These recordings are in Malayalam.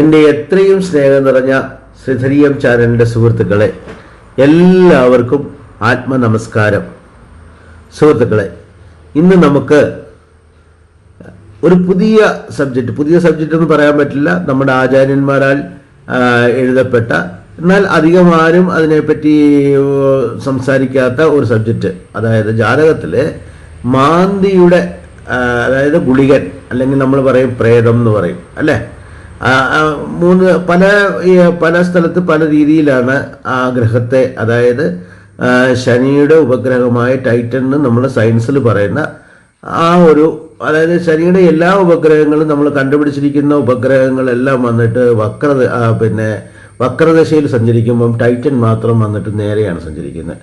എന്റെ എത്രയും സ്നേഹം നിറഞ്ഞ ശ്രീധരിയം ചാനലിന്റെ സുഹൃത്തുക്കളെ എല്ലാവർക്കും ആത്മനമസ്കാരം. സുഹൃത്തുക്കളെ ഇന്ന് നമുക്ക് ഒരു പുതിയ സബ്ജക്റ്റ് പുതിയ സബ്ജക്റ്റ് എന്ന് പറയാൻ പറ്റില്ല. നമ്മുടെ ആചാര്യന്മാരാൽ എഴുതപ്പെട്ട എന്നാൽ അധികം ആരും അതിനെപ്പറ്റി സംസാരിക്കാത്ത ഒരു സബ്ജക്റ്റ് അതായത് ജാതകത്തിലെ മാന്തിയുടെ അതായത് ഗുളികൻ അല്ലെങ്കിൽ നമ്മൾ പറയും പ്രേതം എന്ന് പറയും അല്ലേ? മൂന്ന് പല പല സ്ഥലത്ത് പല രീതിയിലാണ് ആ ഗ്രഹത്തെ അതായത് ശനിയുടെ ഉപഗ്രഹമായ ടൈറ്റൻ എന്ന് നമ്മൾ സയൻസിൽ പറയുന്ന ആ ഒരു അതായത് ശനിയുടെ എല്ലാ ഉപഗ്രഹങ്ങളും നമ്മൾ കണ്ടുപിടിച്ചിരിക്കുന്ന ഉപഗ്രഹങ്ങളെല്ലാം വന്നിട്ട് വക്രത ആ, പിന്നെ വക്രദശയിൽ സഞ്ചരിക്കുമ്പം ടൈറ്റൻ മാത്രം വന്നിട്ട് നേരെയാണ് സഞ്ചരിക്കുന്നത്.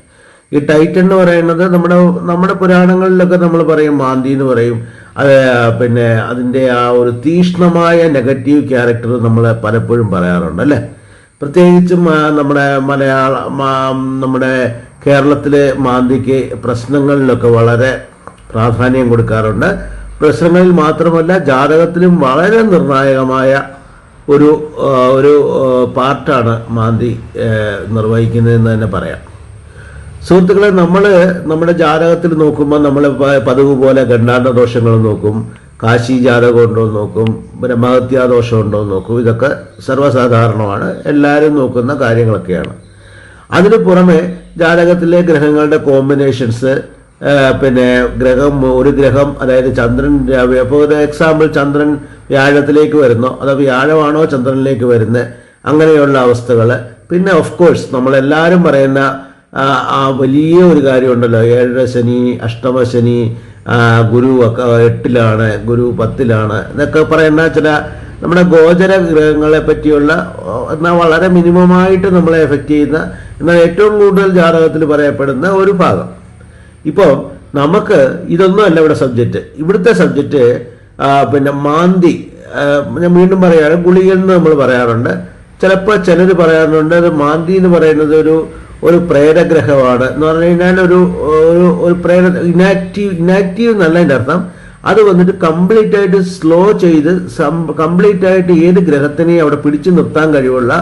ഈ ടൈറ്റൻ എന്ന് പറയുന്നത് നമ്മുടെ നമ്മുടെ പുരാണങ്ങളിലൊക്കെ നമ്മൾ പറയും മാന്തി എന്ന് പറയും അത് പിന്നെ അതിന്റെ ആ ഒരു തീഷ്ണമായ നെഗറ്റീവ് ക്യാരക്ടർ നമ്മൾ പലപ്പോഴും പറയാറുണ്ട് അല്ലേ? പ്രത്യേകിച്ചും നമ്മുടെ മലയാള നമ്മുടെ കേരളത്തിലെ മാന്തിക്ക് പ്രശ്നങ്ങളിലൊക്കെ വളരെ പ്രാധാന്യം കൊടുക്കാറുണ്ട്. പ്രശ്നങ്ങളിൽ മാത്രമല്ല ജാതകത്തിലും വളരെ നിർണായകമായ ഒരു ഒരു പാർട്ടാണ് മാന്തി നിർവഹിക്കുന്നതെന്ന് തന്നെ പറയാം. സുഹൃത്തുക്കളെ നമ്മൾ നമ്മുടെ ജാതകത്തിൽ നോക്കുമ്പോൾ നമ്മൾ പതിവ് പോലെ ഗണ്ഡാണ്ട ദോഷങ്ങൾ നോക്കും കാശി ജാതകം ഉണ്ടോ എന്ന് നോക്കും ബ്രഹ്മഹത്യാ ദോഷം ഉണ്ടോ എന്ന് നോക്കും ഇതൊക്കെ സർവസാധാരണമാണ്. എല്ലാവരും നോക്കുന്ന കാര്യങ്ങളൊക്കെയാണ്. അതിന് പുറമെ ജാതകത്തിലെ ഗ്രഹങ്ങളുടെ കോമ്പിനേഷൻസ് പിന്നെ ഗ്രഹം ഒരു ഗ്രഹം അതായത് ചന്ദ്രൻ അപ്പോൾ ഒരു എക്സാമ്പിൾ ചന്ദ്രൻ വ്യാഴത്തിലേക്ക് വരുന്നോ അതോ വ്യാഴമാണോ ചന്ദ്രനിലേക്ക് വരുന്നത് അങ്ങനെയുള്ള അവസ്ഥകൾ പിന്നെ ഓഫ് കോഴ്സ് നമ്മളെല്ലാവരും പറയുന്ന ആ, വലിയ ഒരു കാര്യമുണ്ടല്ലോ. ഏഴര ശനി അഷ്ടമശനി ശനി ഗുരു ഒക്കെ എട്ടിലാണ് ഗുരു പത്തിലാണ് എന്നൊക്കെ പറയുന്ന ചില നമ്മുടെ ഗോചര ഗ്രഹങ്ങളെ പറ്റിയുള്ള എന്നാൽ വളരെ മിനിമമായിട്ട് നമ്മളെ എഫക്റ്റ് ചെയ്യുന്ന എന്നാൽ ഏറ്റവും കൂടുതൽ ജാതകത്തിൽ പറയപ്പെടുന്ന ഒരു ഭാഗം. ഇപ്പോൾ നമുക്ക് ഇതൊന്നും അല്ല ഇവിടെ സബ്ജക്റ്റ് ഇവിടുത്തെ സബ്ജക്റ്റ് പിന്നെ മാന്തി ഞാൻ വീണ്ടും പറയുകയാണ് ഗുളികൾ എന്ന് നമ്മൾ പറയാറുണ്ട്. ചിലപ്പോൾ ചിലർ പറയാറുണ്ട് അത് മാന്തി എന്ന് പറയുന്നത് ഒരു ഒരു പ്രേതഗ്രഹമാണ് എന്ന് പറഞ്ഞു കഴിഞ്ഞാൽ ഒരു ഒരു പ്രേര ഇനാക്റ്റീവ് ഇനാക്റ്റീവ് എന്നല്ല എന്റെ അർത്ഥം. അത് വന്നിട്ട് കംപ്ലീറ്റ് ആയിട്ട് സ്ലോ ചെയ്ത് കംപ്ലീറ്റ് ആയിട്ട് ഏത് ഗ്രഹത്തിനെയും അവിടെ പിടിച്ചു നിർത്താൻ കഴിവുള്ള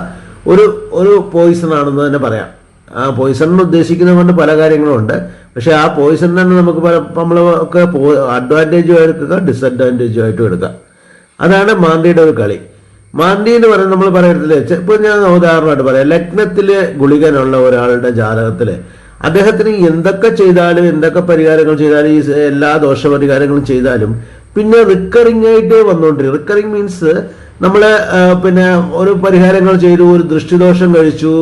ഒരു ഒരു പോയിസൺ ആണെന്ന് തന്നെ പറയാം. ആ പോയിസൺ ഉദ്ദേശിക്കുന്നത് കൊണ്ട് പല കാര്യങ്ങളും ഉണ്ട്. പക്ഷെ ആ പോയിസൺ തന്നെ നമുക്ക് പല നമ്മൾ ഒക്കെ അഡ്വാന്റേജും എടുക്കുക ഡിസഡ്വാന്റേജും ആയിട്ടും എടുക്കാം. അതാണ് മാന്തിയുടെ ഒരു കളി. മാന്തി എന്ന് പറയുന്നത് നമ്മൾ പറയത്തില്ലേ ഇപ്പൊ ഞാൻ ഉദാഹരണമായിട്ട് പറയാം. ലഗ്നത്തിൽ ഗുളികനുള്ള ഒരാളുടെ ജാതകത്തിൽ അദ്ദേഹത്തിന് എന്തൊക്കെ ചെയ്താലും എന്തൊക്കെ പരിഹാരങ്ങൾ ചെയ്താലും ഈ എല്ലാ ദോഷപരിഹാരങ്ങളും ചെയ്താലും പിന്നെ റിക്കറിംഗ് ആയിട്ടേ വന്നുകൊണ്ടിരിക്കും റിക്കറിംഗ് മീൻസ് നമ്മൾ പിന്നെ ഒരു പരിഹാരങ്ങൾ ചെയ്തു ഒരു ദൃഷ്ടിദോഷം കഴിച്ചു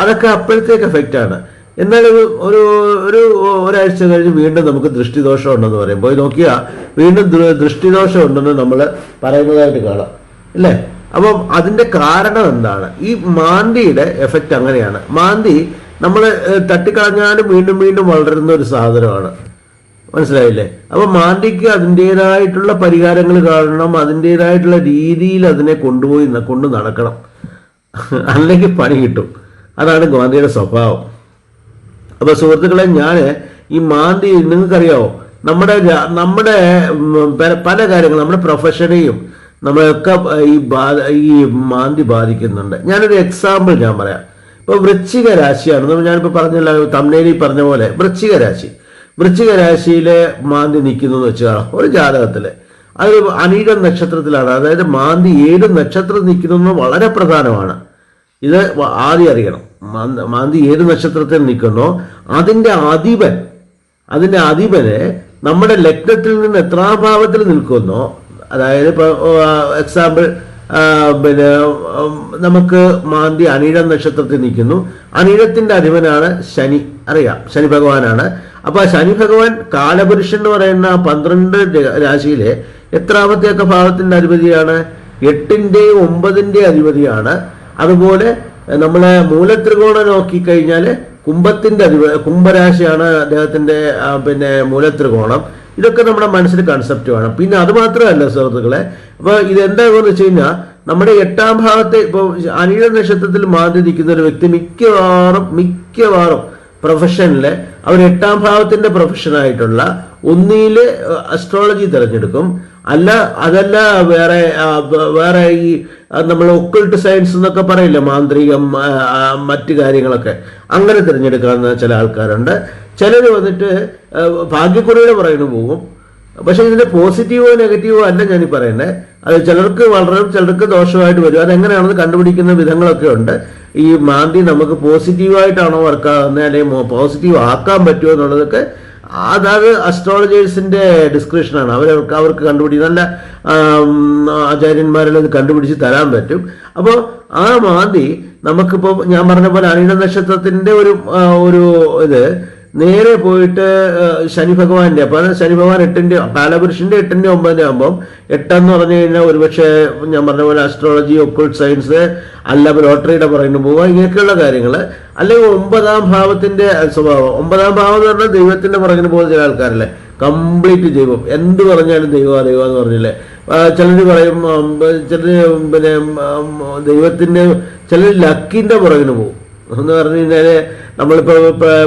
അതൊക്കെ അപ്പോഴത്തേക്ക് എഫക്റ്റ് ആണ്. എന്നാൽ ഒരു ഒരു ഒരു ഒരാഴ്ച കഴിഞ്ഞ് വീണ്ടും നമുക്ക് ദൃഷ്ടിദോഷം ഉണ്ടെന്ന് പറയും. പോയി നോക്കിയാൽ വീണ്ടും ദൃഷ്ടിദോഷം ഉണ്ടെന്ന് നമ്മൾ പറയുന്നതായിട്ട് കാണാം. അല്ലേ അപ്പം അതിന്റെ കാരണം എന്താണ്? ഈ മാന്തിയുടെ എഫക്റ്റ് അങ്ങനെയാണ്. മാന്തി നമ്മൾ തട്ടിക്കളഞ്ഞാലും വീണ്ടും വീണ്ടും വളരുന്ന ഒരു സാധനമാണ്. മനസ്സിലായില്ലേ? അപ്പൊ മാന്തിക്ക് അതിന്റെതായിട്ടുള്ള പരിഹാരങ്ങൾ കാണണം അതിന്റെതായിട്ടുള്ള രീതിയിൽ അതിനെ കൊണ്ടുപോയി കൊണ്ട് നടക്കണം. അല്ലെങ്കിൽ പണി കിട്ടും. അതാണ് ഗാന്ധിയുടെ സ്വഭാവം. അപ്പൊ സുഹൃത്തുക്കളെ ഞാൻ ഈ മാന്തി നിങ്ങൾക്കറിയാവോ? നമ്മുടെ നമ്മുടെ പല കാര്യങ്ങളും നമ്മുടെ പ്രൊഫഷനെയും നമ്മളെയൊക്കെ ഈ ബാധ ഈ മാന്തി ബാധിക്കുന്നുണ്ട്. ഞാനൊരു എക്സാമ്പിൾ ഞാൻ പറയാം. ഇപ്പൊ വൃശ്ചിക രാശിയാണ്. നമ്മൾ ഞാനിപ്പോ പറഞ്ഞില്ല തമിഴ്നയിൽ പറഞ്ഞ പോലെ വൃശ്ചിക രാശി. വൃശ്ചിക രാശിയിലെ മാന്തി നിൽക്കുന്നു എന്ന് വെച്ചാൽ ഒരു ജാതകത്തിൽ അത് അനീഴ നക്ഷത്രത്തിലാണ്. അതായത് മാന്തി ഏത് നക്ഷത്രം നിൽക്കുന്നു വളരെ പ്രധാനമാണ്. ഇത് ആദ്യം അറിയണം. മാന്തി ഏത് നക്ഷത്രത്തിൽ നിൽക്കുന്നോ അതിന്റെ അധിപൻ അതിന്റെ അധിപനെ നമ്മുടെ ലഗ്നത്തിൽ നിന്ന് എത്രാഭാവത്തിൽ നിൽക്കുന്നോ അതായത് ഇപ്പോൾ എക്സാമ്പിൾ പിന്നെ നമുക്ക് മാന്തി അനിഴം നക്ഷത്രത്തിൽ നിൽക്കുന്നു. അനിഴത്തിന്റെ അധിപനാണ് ശനി. അറിയാം ശനി ഭഗവാനാണ്. അപ്പൊ ശനി ഭഗവാൻ കാലപുരുഷൻ എന്ന് പറയുന്ന പന്ത്രണ്ട് രാശിയിലെ എത്രാമത്തെയൊക്കെ ഭാവത്തിന്റെ അധിപതിയാണ്? എട്ടിന്റെ ഒമ്പതിന്റെ അധിപതിയാണ്. അതുപോലെ നമ്മളെ മൂലത്രികോണം നോക്കിക്കഴിഞ്ഞാൽ കുംഭത്തിന്റെ അധിപ കുംഭരാശിയാണ് അദ്ദേഹത്തിന്റെ പിന്നെ മൂലത്രികോണം. ഇതൊക്കെ നമ്മുടെ മനസ്സിൽ കൺസെപ്റ്റ് വേണം. പിന്നെ അത് മാത്രമല്ല സുഹൃത്തുക്കളെ അപ്പൊ ഇതെന്താണെന്ന് വെച്ച് കഴിഞ്ഞാൽ നമ്മുടെ എട്ടാം ഭാഗത്തെ ഇപ്പോൾ അനിഴ നക്ഷത്രത്തിൽ മാറി ഒരു വ്യക്തി മിക്കവാറും മിക്കവാറും പ്രൊഫഷനിൽ അവർ എട്ടാം ഭാവത്തിന്റെ പ്രൊഫഷനായിട്ടുള്ള ഒന്നിയിൽ അസ്ട്രോളജി തിരഞ്ഞെടുക്കും. അല്ല അതല്ല വേറെ വേറെ ഈ നമ്മൾ ഒക്കൾട്ട് സയൻസ് എന്നൊക്കെ പറയില്ല മാന്ത്രികം മറ്റു കാര്യങ്ങളൊക്കെ. അങ്ങനെ തിരഞ്ഞെടുക്കാവുന്ന ചില ആൾക്കാരുണ്ട്. ചിലർ വന്നിട്ട് ഭാഗ്യക്കുറിയുടെ പറയുന്നു പോകും. പക്ഷെ ഇതിന്റെ പോസിറ്റീവോ നെഗറ്റീവോ അല്ല ഞാൻ ഈ പറയുന്നത് അത് ചിലർക്ക് വളരെ ചിലർക്ക് ദോഷമായിട്ട് വരും. അതെങ്ങനെയാണെന്ന് കണ്ടുപിടിക്കുന്ന വിധങ്ങളൊക്കെ ഉണ്ട്. ഈ മാന്തി നമുക്ക് പോസിറ്റീവായിട്ടാണോ വർക്കാകുന്നത് അല്ലെങ്കിൽ പോസിറ്റീവ് ആക്കാൻ പറ്റുമോ എന്നുള്ളതൊക്കെ അതായത് അസ്ട്രോളജേഴ്സിന്റെ ഡിസ്ക്രിപ്ഷനാണ് അവർക്ക് അവർക്ക് കണ്ടുപിടി നല്ല ആചാര്യന്മാരെല്ലാം കണ്ടുപിടിച്ച് തരാൻ പറ്റും. അപ്പോൾ ആ മാതി നമുക്കിപ്പോൾ ഞാൻ പറഞ്ഞ പോലെ അനിഴ നക്ഷത്രത്തിന്റെ ഒരു ഒരു ഇത് നേരെ പോയിട്ട് ശനി ഭഗവാന്റെ അപ്പൊ ശനി ഭഗവാൻ എട്ടിന്റെ കാലപുരുഷന്റെ എട്ടിന്റെ ഒമ്പതിന്റെ ആകുമ്പോൾ എട്ടെന്ന് പറഞ്ഞു കഴിഞ്ഞാൽ ഒരുപക്ഷെ ഞാൻ പറഞ്ഞ പോലെ ആസ്ട്രോളജി ഒക്കൾട്ട് സയൻസ് അല്ല ലോട്ടറിയുടെ പറയുന്നു പോവുക ഇങ്ങനെയൊക്കെയുള്ള കാര്യങ്ങൾ. അല്ലെങ്കിൽ ഒമ്പതാം ഭാവത്തിന്റെ സ്വഭാവം. ഒമ്പതാം ഭാവം എന്ന് പറഞ്ഞാൽ ദൈവത്തിന്റെ പുറകിന് പോകുന്ന ചില ആൾക്കാരല്ലേ? കംപ്ലീറ്റ് ദൈവം എന്ത് പറഞ്ഞാലും ദൈവം ദൈവം എന്ന് പറഞ്ഞില്ലേ? ചിലർ പറയും ചിലർ പിന്നെ ദൈവത്തിന്റെ ചിലർ ലക്കിന്റെ പുറകിന് പോകും. എന്ന് പറഞ്ഞു കഴിഞ്ഞാൽ നമ്മളിപ്പോ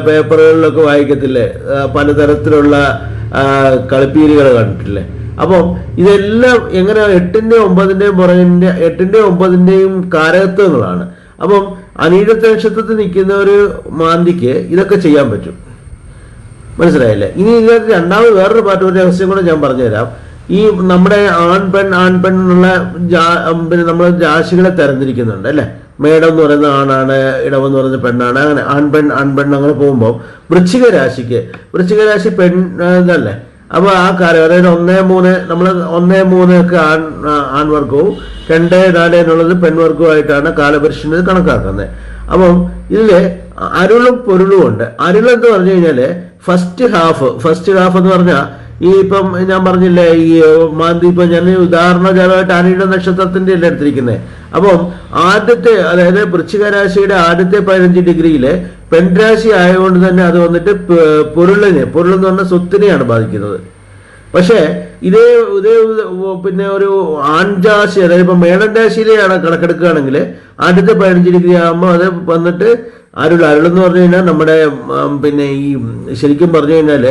പേപ്പറുകളിലൊക്കെ വായിക്കത്തില്ലേ? പലതരത്തിലുള്ള കളിപ്പീരുകൾ കണ്ടിട്ടില്ലേ? അപ്പം ഇതെല്ലാം എങ്ങനെ എട്ടിന്റെ ഒമ്പതിന്റെയും പുറകിന്റെ എട്ടിന്റെ ഒമ്പതിന്റെയും കാരകത്വങ്ങളാണ് അപ്പം അനീഴത്തെ നക്ഷത്രത്തിൽ നിൽക്കുന്ന ഒരു മാന്തിക്ക് ഇതൊക്കെ ചെയ്യാൻ പറ്റും. മനസ്സിലായില്ലേ? ഇനി ഇതിനകത്ത് രണ്ടാമത് വേറൊരു പാട്ട് ഒരു രഹസ്യം കൂടെ ഞാൻ പറഞ്ഞുതരാം. ഈ നമ്മുടെ ആൺ പെൺ ആൺ പെൺ എന്നുള്ള പിന്നെ നമ്മൾ രാശികളെ തരംതിരിക്കുന്നുണ്ട് അല്ലെ? മേടം എന്ന് പറയുന്ന ആണാണ് ഇടം എന്ന് പറയുന്ന പെണ്ണാണ്. അങ്ങനെ ആൺപെൺ ആൺപെൺ ആൺ പെൺ അങ്ങനെ പോകുമ്പോൾ വൃശ്ചിക രാശിക്ക് വൃശ്ചിക രാശി പെൺ ഇതല്ലേ? അപ്പൊ ആ കാര്യം അതായത് ഒന്നേ മൂന്ന് നമ്മൾ ഒന്നേ മൂന്ന് ഒക്കെ ആൺ ആൺവർഗവും രണ്ട് നാല് എന്നുള്ളത് പെൺവർഗവുമായിട്ടാണ് കാലപുരുഷന് കണക്കാക്കുന്നത്. അപ്പം ഇതിൽ അരുളും പൊരുളും ഉണ്ട്. അരുളെന്ന് പറഞ്ഞു കഴിഞ്ഞാൽ ഫസ്റ്റ് ഹാഫ് ഫസ്റ്റ് ഹാഫ് എന്ന് പറഞ്ഞാൽ ഈ ഇപ്പം ഞാൻ പറഞ്ഞില്ലേ ഈ മാന്തി ഇപ്പൊ ഞാൻ ഉദാഹരണജാലമായിട്ട് അനിയുടെ നക്ഷത്രത്തിന്റെ അല്ലേ എടുത്തിരിക്കുന്നത് അപ്പം ആദ്യത്തെ അതായത് വൃശ്ചികരാശിയുടെ ആദ്യത്തെ പതിനഞ്ച് ഡിഗ്രിയിൽ പെൺരാശി ആയതുകൊണ്ട് തന്നെ അത് വന്നിട്ട് പൊരുളിനെ പൊരുൾ എന്ന് പറഞ്ഞ സ്വത്തിനെയാണ് ബാധിക്കുന്നത്. പക്ഷേ ഇതേ ഇതേ പിന്നെ ഒരു ആൺരാശി അതായത് ഇപ്പൊ മേടൻ രാശിയിലെയാണ് കണക്കെടുക്കുകയാണെങ്കിൽ ആദ്യത്തെ പതിനഞ്ച് ഡിഗ്രി ആകുമ്പോൾ അത് വന്നിട്ട് അരുൾ എന്ന് പറഞ്ഞു കഴിഞ്ഞാൽ നമ്മുടെ പിന്നെ ഈ ശരിക്കും പറഞ്ഞു കഴിഞ്ഞാൽ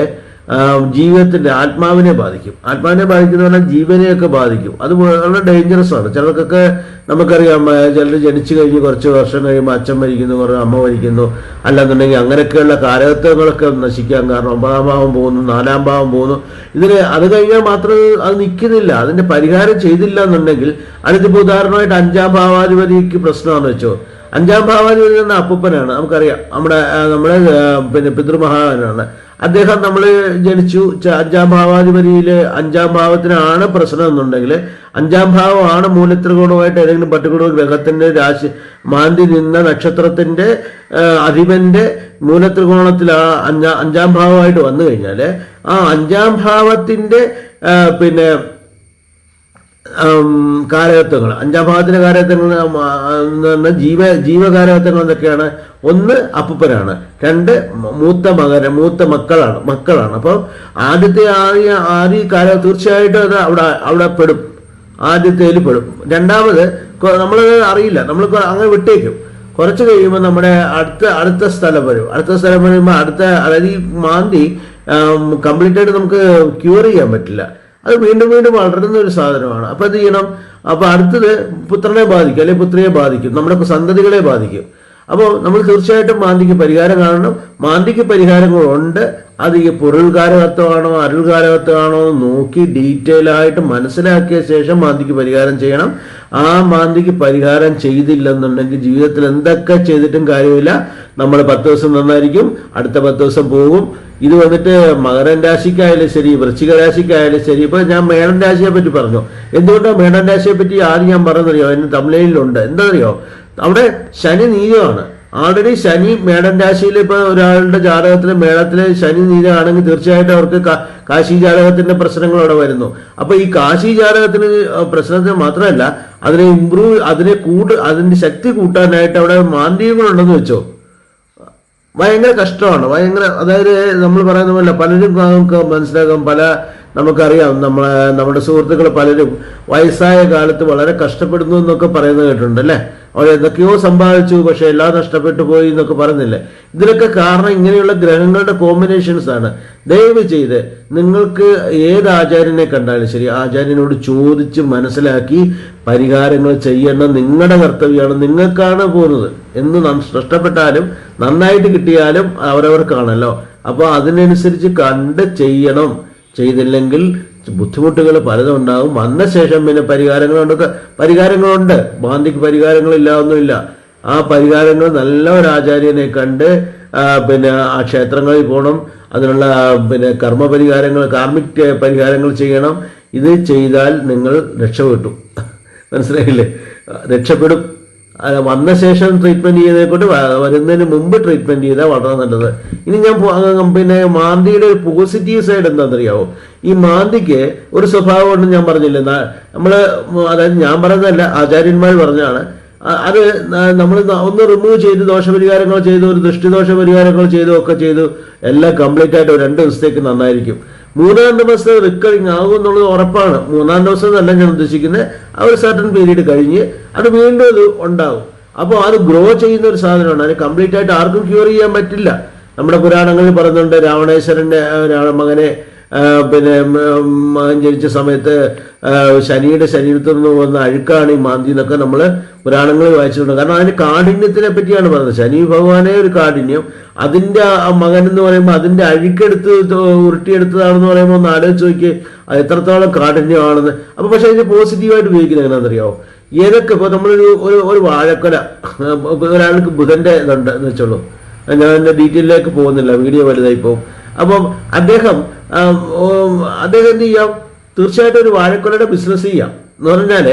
ജീവിതത്തിന്റെ ആത്മാവിനെ ബാധിക്കും. ആത്മാവിനെ ബാധിക്കുന്ന പറഞ്ഞാൽ ജീവനെയൊക്കെ ബാധിക്കും. അത് വളരെ ഡേഞ്ചറസ് ആണ്. ചിലർക്കൊക്കെ നമുക്കറിയാം ചിലർ ജനിച്ചു കഴിഞ്ഞ് കുറച്ച് വർഷം കഴിയുമ്പോൾ അച്ഛൻ മരിക്കുന്നു കുറേ അമ്മ മരിക്കുന്നു. അല്ലെന്നുണ്ടെങ്കിൽ അങ്ങനെയൊക്കെയുള്ള കാലഘട്ടങ്ങളൊക്കെ നശിക്കാൻ കാരണം ഒമ്പതാം ഭാവം പോകുന്നു നാലാം ഭാവം പോകുന്നു. ഇതിന് അത് കഴിഞ്ഞാൽ മാത്രം അത് നിൽക്കുന്നില്ല. അതിന്റെ പരിഹാരം ചെയ്തില്ല എന്നുണ്ടെങ്കിൽ അതിപ്പോൾ ഉദാഹരണമായിട്ട് അഞ്ചാം ഭാവാധിപതിക്ക് പ്രശ്നമാണെന്ന് വെച്ചോ. അഞ്ചാം ഭാവാധിപതി എന്ന അപ്പൂപ്പനാണ്. നമുക്കറിയാം. നമ്മുടെ നമ്മുടെ പിന്നെ പിതൃമഹാനാണ്. അദ്ദേഹം നമ്മൾ ജനിച്ചു അഞ്ചാം ഭാവാധിപതിയിൽ അഞ്ചാം ഭാവത്തിനാണ് പ്രശ്നം എന്നുണ്ടെങ്കിൽ അഞ്ചാം ഭാവമാണ് മൂലത്രികോണമായിട്ട് ഏതെങ്കിലും പർട്ടിക്കുലർ ഗ്രഹത്തിന്റെ രാശി മാന്തി നിന്ന നക്ഷത്രത്തിന്റെ അധിപന്റെ മൂലത്രികോണത്തിൽ ആ അഞ്ചാം അഞ്ചാം ഭാവമായിട്ട് വന്നു കഴിഞ്ഞാൽ ആ അഞ്ചാം ഭാവത്തിന്റെ പിന്നെ കാരകത്വങ്ങൾ അഞ്ചാം ഭാഗത്തിന്റെ കാരകത്വങ്ങൾ എന്ന് ജീവ ജീവകാരകത്വങ്ങൾ എന്തൊക്കെയാണ്? ഒന്ന് അപ്പൂപ്പനാണ് രണ്ട് മൂത്ത മകൻ മൂത്ത മക്കളാണ് മക്കളാണ്. അപ്പോൾ ആദ്യത്തെ ആദ്യ ആദ്യ കാല തീർച്ചയായിട്ടും അത് അവിടെ അവിടെ പെടും. ആദ്യത്തേൽ പെടും. രണ്ടാമത് നമ്മളത് അറിയില്ല. നമ്മൾ അങ്ങനെ വിട്ടേക്കും. കുറച്ച് കഴിയുമ്പോൾ നമ്മുടെ അടുത്ത അടുത്ത സ്ഥലം വരും. അടുത്ത സ്ഥലം വരുമ്പോൾ അടുത്ത അതായത് ഈ മാന്തി കംപ്ലീറ്റ് ആയിട്ട് നമുക്ക് ക്യൂർ ചെയ്യാൻ പറ്റില്ല. അത് വീണ്ടും വീണ്ടും വളരുന്ന ഒരു സാധനമാണ്. അപ്പൊ എന്ത് ചെയ്യണം? അപ്പൊ അടുത്തത് പുത്രനെ ബാധിക്കും അല്ലെങ്കിൽ പുത്രിയെ ബാധിക്കും നമ്മുടെ സന്തതികളെ ബാധിക്കും. അപ്പോൾ നമ്മൾ തീർച്ചയായിട്ടും മാന്തിക്ക് പരിഹാരം കാണണം. മാന്തിക്ക് പരിഹാരങ്ങളുണ്ട്. അത് ഈ പൊരുൾകാരകത്വമാണോ അരുൾകാരകത്വമാണോ നോക്കി ഡീറ്റെയിൽ ആയിട്ട് മനസ്സിലാക്കിയ ശേഷം മാന്തിക്ക് പരിഹാരം ചെയ്യണം. ആ മാന്തിക്ക് പരിഹാരം ചെയ്തില്ലെന്നുണ്ടെങ്കിൽ ജീവിതത്തിൽ എന്തൊക്കെ ചെയ്തിട്ടും കാര്യമില്ല. നമ്മൾ പത്ത് ദിവസം നന്നായിരിക്കും അടുത്ത പത്ത് ദിവസം പോകും. ഇത് വന്നിട്ട് മകരൻ രാശിക്കായാലും ശരി വൃശ്ചിക രാശിക്കായാലും ശരി ഇപ്പൊ ഞാൻ മേടൻ രാശിയെ പറ്റി പറഞ്ഞു. എന്തുകൊണ്ടാണ് മേടൻ രാശിയെ പറ്റി ആദ്യം ഞാൻ പറഞ്ഞറിയോ അതിന് തമിഴിലുണ്ട്. എന്താണെന്നറിയോ അവിടെ ശനി നീചമാണ്. ആൾറെഡി ശനി മേടൻ രാശിയിൽ ഇപ്പൊ ഒരാളുടെ ജാതകത്തിൽ മേടത്തിൽ ശനി നീരാണെങ്കിൽ തീർച്ചയായിട്ടും അവർക്ക് കാശി ജാതകത്തിന്റെ പ്രശ്നങ്ങൾ അവിടെ വരുന്നു. അപ്പൊ ഈ കാശി ജാതകത്തിന് പ്രശ്നത്തിന് മാത്രമല്ല അതിനെ ഇമ്പ്രൂവ് അതിനെ കൂട്ട് അതിന്റെ ശക്തി കൂട്ടാനായിട്ട് അവിടെ മാന്ദ്യങ്ങളുണ്ടെന്ന് വെച്ചോ? ഭയങ്കര കഷ്ടമാണ്. ഭയങ്കര അതായത് നമ്മൾ പറയുന്ന പോലെ പലരും നമുക്ക് മനസ്സിലാക്കാം. പല നമുക്കറിയാം. നമ്മളെ നമ്മുടെ സുഹൃത്തുക്കൾ പലരും വയസ്സായ കാലത്ത് വളരെ കഷ്ടപ്പെടുന്നു എന്നൊക്കെ പറയുന്നത് കേട്ടിട്ടുണ്ട് അല്ലേ അവർ എന്തൊക്കെയോ സമ്പാദിച്ചു പക്ഷെ എല്ലാം നഷ്ടപ്പെട്ടു പോയി എന്നൊക്കെ പറയുന്നില്ലേ? ഇതിനൊക്കെ കാരണം ഇങ്ങനെയുള്ള ഗ്രഹങ്ങളുടെ കോമ്പിനേഷൻസ് ആണ്. ദയവ് ചെയ്ത് നിങ്ങൾക്ക് ഏത് ആചാര്യനെ കണ്ടാലും ശരി ആചാര്യനോട് ചോദിച്ച് മനസ്സിലാക്കി പരിഹാരങ്ങൾ ചെയ്യേണ്ടത് നിങ്ങളുടെ കർത്തവ്യമാണ് നിങ്ങൾക്കാണ് പോകുന്നത്. എന്ന് നഷ്ടപ്പെട്ടാലും നന്നായിട്ട് കിട്ടിയാലും അവരവർക്കാണല്ലോ. അപ്പോൾ അതിനനുസരിച്ച് കണ്ട് ചെയ്യണം. ചെയ്തില്ലെങ്കിൽ ബുദ്ധിമുട്ടുകൾ പലതും ഉണ്ടാകും. വന്ന ശേഷം പിന്നെ പരിഹാരങ്ങളുണ്ട്. പരിഹാരങ്ങളുണ്ട്. ഭാന്തിക്ക് പരിഹാരങ്ങളില്ല ഒന്നുമില്ല. ആ പരിഹാരങ്ങൾ നല്ല ഒരു ആചാര്യനെ കണ്ട് പിന്നെ ആ ക്ഷേത്രങ്ങളിൽ പോകണം. അതിനുള്ള പിന്നെ കർമ്മ പരിഹാരങ്ങൾ കാർമ്മിക് പരിഹാരങ്ങൾ ചെയ്യണം. ഇത് ചെയ്താൽ നിങ്ങൾ രക്ഷപ്പെട്ടു. മനസ്സിലായില്ലേ? രക്ഷപ്പെടും. വന്ന ശേഷം ട്രീറ്റ്മെന്റ് ചെയ്തേ കൊണ്ട് വ- വരുന്നതിന് മുമ്പ് ട്രീറ്റ്മെന്റ് ചെയ്താൽ വളരെ നല്ലത്. ഇനി ഞാൻ പിന്നെ മാന്തിയുടെ ഒരു പോസിറ്റീവ് സൈഡ് എന്താണെന്നറിയാവോ? ഈ മാന്തിക്ക് ഒരു സ്വഭാവം ഉണ്ടെന്ന് ഞാൻ പറഞ്ഞില്ലേ നമ്മൾ അതായത് ഞാൻ പറഞ്ഞതല്ല ആചാര്യന്മാർ പറഞ്ഞാണ് അത് നമ്മൾ ഒന്ന് റിമൂവ് ചെയ്ത് ദോഷപരിഹാരങ്ങൾ ചെയ്തു ഒരു ദൃഷ്ടിദോഷ പരിഹാരങ്ങൾ ചെയ്തു ഒക്കെ ചെയ്തു എല്ലാം കംപ്ലീറ്റ് ആയിട്ട് രണ്ട് ദിവസത്തേക്ക് നന്നായിരിക്കും. മൂന്നാം ദിവസം റിക്കറിങ് ആകും എന്നുള്ളത് ഉറപ്പാണ്. മൂന്നാം ദിവസം എന്നല്ല ഞാൻ ഉദ്ദേശിക്കുന്നത് ആ ഒരു സർട്ടൺ പീരീഡ് കഴിഞ്ഞ് അത് വീണ്ടും അത് ഉണ്ടാവും. അപ്പോൾ അത് ഗ്രോ ചെയ്യുന്ന ഒരു സാധനമാണ്. അതിന് കംപ്ലീറ്റ് ആയിട്ട് ആർക്കും ക്യൂർ ചെയ്യാൻ പറ്റില്ല. നമ്മുടെ പുരാണങ്ങളിൽ പറയുന്നുണ്ട് രാവണേശ്വരന്റെ ആ, രാ- മകനെ പിന്നെ മകൻ ജനിച്ച സമയത്ത് ശനിയുടെ ശരീരത്തിൽ നിന്ന് വന്ന അഴുക്കാണ് ഈ മാന്തി എന്നൊക്കെ നമ്മൾ പുരാണങ്ങളിൽ വായിച്ചിട്ടുണ്ട്. കാരണം അതിന് കാഠിന്യത്തിനെ പറ്റിയാണ് പറഞ്ഞത്. ശനി ഭഗവാനെ ഒരു കാഠിന്യം. അതിന്റെ ആ മകൻ എന്ന് പറയുമ്പോൾ അതിന്റെ അഴുക്കെടുത്ത് ഉരുട്ടിയെടുത്തതാണെന്ന് പറയുമ്പോൾ ഒന്ന് ആലോചിച്ച് നോക്കി എത്രത്തോളം കാഠിന്യമാണെന്ന്. അപ്പൊ പക്ഷെ അതിന് പോസിറ്റീവായിട്ട് ഉപയോഗിക്കുന്നത് എങ്ങനെയാണെന്നറിയാമോ ഏതൊക്കെ ഇപ്പൊ നമ്മളൊരു ഒരു ഒരു വാഴക്കൊല ഒരാൾക്ക് ബുധന്റെ ഇതുണ്ട് എന്ന് വെച്ചോളൂ. ഞാൻ എന്റെ ഡീറ്റെയിലേക്ക് പോകുന്നില്ല. വീഡിയോ വലുതായി പോകും. അപ്പം അദ്ദേഹം അദ്ദേഹം എന്ത് ചെയ്യാം? തീർച്ചയായിട്ടും ഒരു വാഴക്കൊലയുടെ ബിസിനസ് ചെയ്യാം. എന്ന് പറഞ്ഞാൽ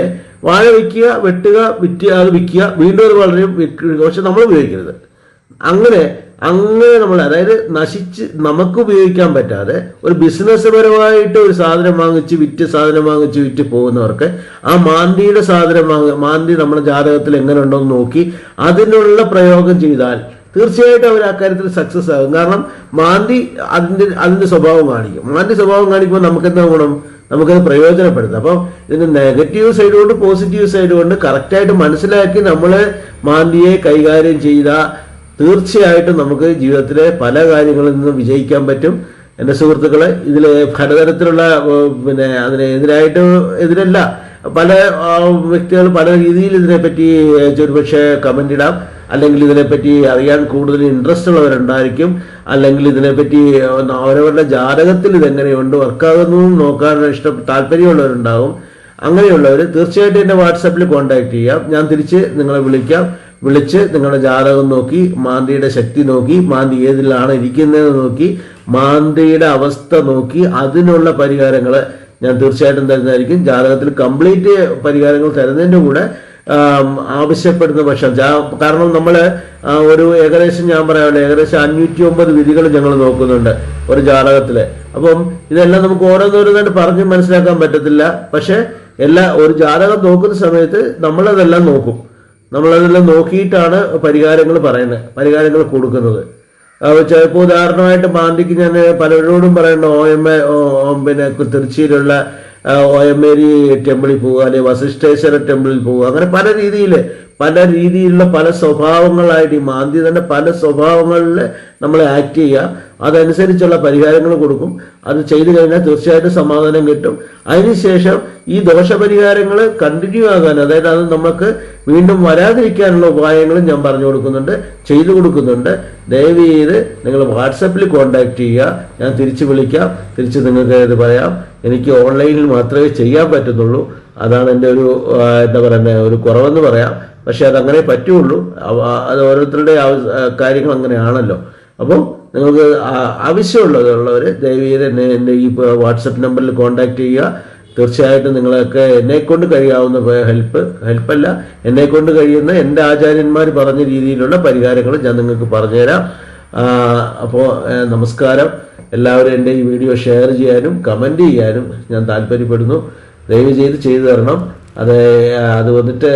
വാഴ വിൽക്കുക വെട്ടുക വിറ്റ് അത് വിൽക്കുക വീണ്ടും അത് വളരെ വിൽക്കുക പക്ഷെ നമ്മൾ ഉപയോഗിക്കരുത്. അങ്ങനെ അങ്ങനെ നമ്മൾ അതായത് നശിച്ച് നമുക്ക് ഉപയോഗിക്കാൻ പറ്റാതെ ഒരു ബിസിനസ് പരമായിട്ട് ഒരു സാധനം വാങ്ങിച്ച് വിറ്റ് സാധനം വാങ്ങിച്ച് വിറ്റ് പോകുന്നവർക്ക് ആ മാന്തിയുടെ സാധനം വാങ്ങ മാന്തി നമ്മുടെ ജാതകത്തിൽ എങ്ങനെ ഉണ്ടോ എന്ന് നോക്കി അതിനുള്ള പ്രയോഗം ചെയ്താൽ തീർച്ചയായിട്ടും അവർ ആ കാര്യത്തിൽ സക്സസ് ആകും. കാരണം മാന്തി അതിന്റെ അതിന്റെ സ്വഭാവം കാണിക്കും. മാന്തി സ്വഭാവം കാണിക്കുമ്പോൾ നമുക്ക് എന്താ ഗുണം? നമുക്കത് പ്രയോജനപ്പെടുത്താം. അപ്പം ഇതിന് നെഗറ്റീവ് സൈഡ് കൊണ്ട് പോസിറ്റീവ് സൈഡ് കൊണ്ട് കറക്റ്റായിട്ട് മനസ്സിലാക്കി നമ്മൾ മാന്തിയെ കൈകാര്യം ചെയ്ത തീർച്ചയായിട്ടും നമുക്ക് ജീവിതത്തിലെ പല കാര്യങ്ങളിൽ നിന്നും വിജയിക്കാൻ പറ്റും. എന്റെ സുഹൃത്തുക്കളെ ഇതിൽ പലതരത്തിലുള്ള പിന്നെ അതിനെതിരായിട്ട് എതിരല്ല പല വ്യക്തികൾ പല രീതിയിൽ ഇതിനെപ്പറ്റി ഒരുപക്ഷെ കമന്റ് ഇടാം. അല്ലെങ്കിൽ ഇതിനെപ്പറ്റി അറിയാൻ കൂടുതൽ ഇൻട്രസ്റ്റ് ഉള്ളവരുണ്ടായിരിക്കും. അല്ലെങ്കിൽ ഇതിനെപ്പറ്റി അവരവരുടെ ജാതകത്തിൽ ഇതെങ്ങനെയുണ്ട് വർക്കാകുന്നു നോക്കാൻ ഇഷ്ടം താല്പര്യമുള്ളവരുണ്ടാകും. അങ്ങനെയുള്ളവർ തീർച്ചയായിട്ടും എന്നെ വാട്സാപ്പിൽ കോൺടാക്ട് ചെയ്യാം. ഞാൻ തിരിച്ച് നിങ്ങളെ വിളിക്കാം. വിളിച്ച് നിങ്ങളുടെ ജാതകം നോക്കി മാന്തിയുടെ ശക്തി നോക്കി മാന്തി ഏതിലാണ് ഇരിക്കുന്നതെന്ന് നോക്കി മാന്തിയുടെ അവസ്ഥ നോക്കി അതിനുള്ള പരിഹാരങ്ങൾ ഞാൻ തീർച്ചയായിട്ടും തരുന്നതായിരിക്കും. ജാതകത്തിൽ കംപ്ലീറ്റ് പരിഹാരങ്ങൾ തരുന്നതിന്റെ കൂടെ ആവശ്യപ്പെടുന്ന പക്ഷം കാരണം നമ്മൾ ഒരു ഏകദേശം ഞാൻ പറയാമല്ലോ ഏകദേശം അഞ്ഞൂറ്റി ഒമ്പത് വിധികൾ ഞങ്ങൾ നോക്കുന്നുണ്ട് ഒരു ജാതകത്തിലെ. അപ്പം ഇതെല്ലാം നമുക്ക് ഓരോന്നോരോന്നായിട്ട് പറഞ്ഞ് മനസ്സിലാക്കാൻ പറ്റത്തില്ല. പക്ഷെ എല്ലാ ഒരു ജാതകം നോക്കുന്ന സമയത്ത് നമ്മളതെല്ലാം നോക്കും. നമ്മളതെല്ലാം നോക്കിയിട്ടാണ് പരിഹാരങ്ങൾ പറയുന്നത് പരിഹാരങ്ങൾ കൊടുക്കുന്നത്. ചിലപ്പോൾ ഉദാഹരണമായിട്ട് മാന്തിക്ക് ഞാൻ പലരോടും പറയേണ്ട ഒ എം എ പിന്നെ തിരുച്ചിയിലുള്ള ആ, ഒ എം മേരി ടെമ്പിളിൽ പോവുക അല്ലെങ്കിൽ വസിഷ്ഠേശ്വര ടെമ്പിളിൽ പോവുക അങ്ങനെ പല രീതിയിൽ പല രീതിയിലുള്ള പല സ്വഭാവങ്ങളായിട്ട് ഈ മാന്തി തന്നെ പല സ്വഭാവങ്ങളിൽ നമ്മൾ ആക്ട് ചെയ്യുക. അതനുസരിച്ചുള്ള പരിഹാരങ്ങൾ കൊടുക്കും. അത് ചെയ്തു കഴിഞ്ഞാൽ തീർച്ചയായിട്ടും സമാധാനം കിട്ടും. അതിനുശേഷം ഈ ദോഷപരിഹാരങ്ങൾ കണ്ടിന്യൂ ആകാൻ അതായത് അത് നമുക്ക് വീണ്ടും വരാതിരിക്കാനുള്ള ഉപായങ്ങളും ഞാൻ പറഞ്ഞു കൊടുക്കുന്നുണ്ട് ചെയ്തു കൊടുക്കുന്നുണ്ട്. ദയവ് ചെയ്ത് നിങ്ങൾ വാട്സപ്പിൽ കോൺടാക്ട് ചെയ്യുക. ഞാൻ തിരിച്ചു വിളിക്കാം. തിരിച്ച് നിങ്ങൾക്ക് ഇത് പറയാം. എനിക്ക് ഓൺലൈനിൽ മാത്രമേ ചെയ്യാൻ പറ്റുന്നുള്ളൂ. അതാണ് എന്റെ ഒരു എന്താ പറയുന്നത് ഒരു കുറവെന്ന് പറയാം. പക്ഷെ അതങ്ങനെ പറ്റുള്ളൂ. അത് ഓരോരുത്തരുടെ കാര്യങ്ങൾ അങ്ങനെയാണല്ലോ. അപ്പോൾ നിങ്ങൾക്ക് ആവശ്യമുള്ളതുള്ളവർ ദയവ് എന്നെ എന്റെ ഈ വാട്സപ്പ് നമ്പറിൽ കോൺടാക്ട് ചെയ്യുക. തീർച്ചയായിട്ടും നിങ്ങളൊക്കെ എന്നെ കൊണ്ട് കഴിയാവുന്ന ഹെൽപ്പ് ഹെൽപ്പല്ല. എന്നെ കൊണ്ട് കഴിയുന്ന എന്റെ ആചാര്യന്മാർ പറഞ്ഞ രീതിയിലുള്ള പരിഹാരങ്ങൾ ഞാൻ നിങ്ങൾക്ക് പറഞ്ഞുതരാം. അപ്പോൾ നമസ്കാരം. എല്ലാവരും എന്റെ ഈ വീഡിയോ ഷെയർ ചെയ്യാനും കമന്റ് ചെയ്യാനും ഞാൻ താല്പര്യപ്പെടുന്നു. ദയവ് ചെയ്ത് ചെയ്തു തരണം. അത് അത് വന്നിട്ട്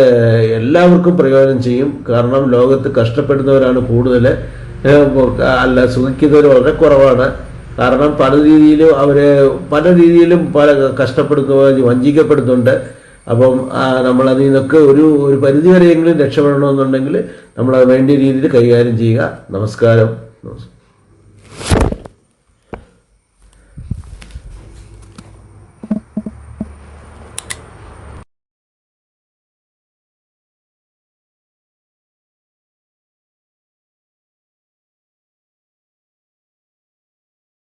എല്ലാവർക്കും പ്രയോജനം ചെയ്യും. കാരണം ലോകത്ത് കഷ്ടപ്പെടുന്നവരാണ് കൂടുതൽ അല്ല സുഖിക്കുന്നവർ വളരെ കുറവാണ്. കാരണം പല രീതിയിലും അവർ പല രീതിയിലും പല കഷ്ടപ്പെടുന്നവർ വഞ്ചിക്കപ്പെടുന്നുണ്ട്. അപ്പം നമ്മളതിൽ നിന്നൊക്കെ ഒരു ഒരു പരിധിവരെയെങ്കിലും രക്ഷപ്പെടണമെന്നുണ്ടെങ്കിൽ നമ്മൾ വേണ്ട രീതിയിൽ കൈകാര്യം ചെയ്യുക. നമസ്കാരം. നമസ്കാരം